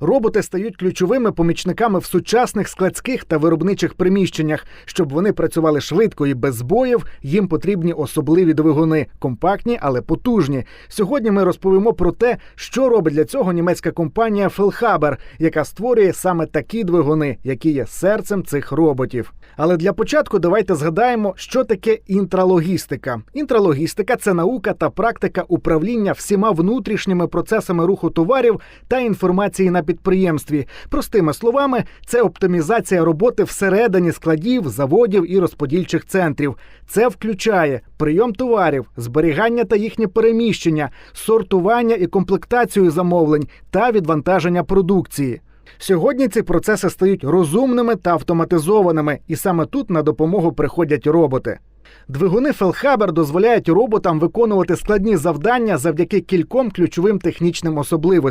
Роботи стають ключовими помічниками в сучасних складських та виробничих приміщеннях. Щоб вони працювали швидко і без збоїв, їм потрібні особливі двигуни, компактні, але потужні. Сьогодні ми розповімо про те, що робить для цього німецька компанія Фелхабер, яка створює саме такі двигуни, які є серцем цих роботів. Але для початку давайте згадаємо, що таке інтралогістика. Інтралогістика це наука та практика управління всіма внутрішніми процесами руху товарів та інформації на підприємстві. Простими словами, це оптимізація роботи всередині складів, заводів і розподільчих центрів. Це включає прийом товарів, зберігання та їхнє переміщення, сортування і комплектацію замовлень та відвантаження продукції. Сьогодні ці процеси стають розумними та автоматизованими, і саме тут на допомогу приходять роботи. Двигуни Фелхабер дозволяють роботам виконувати складні завдання завдяки кільком ключовим технічним особливостям.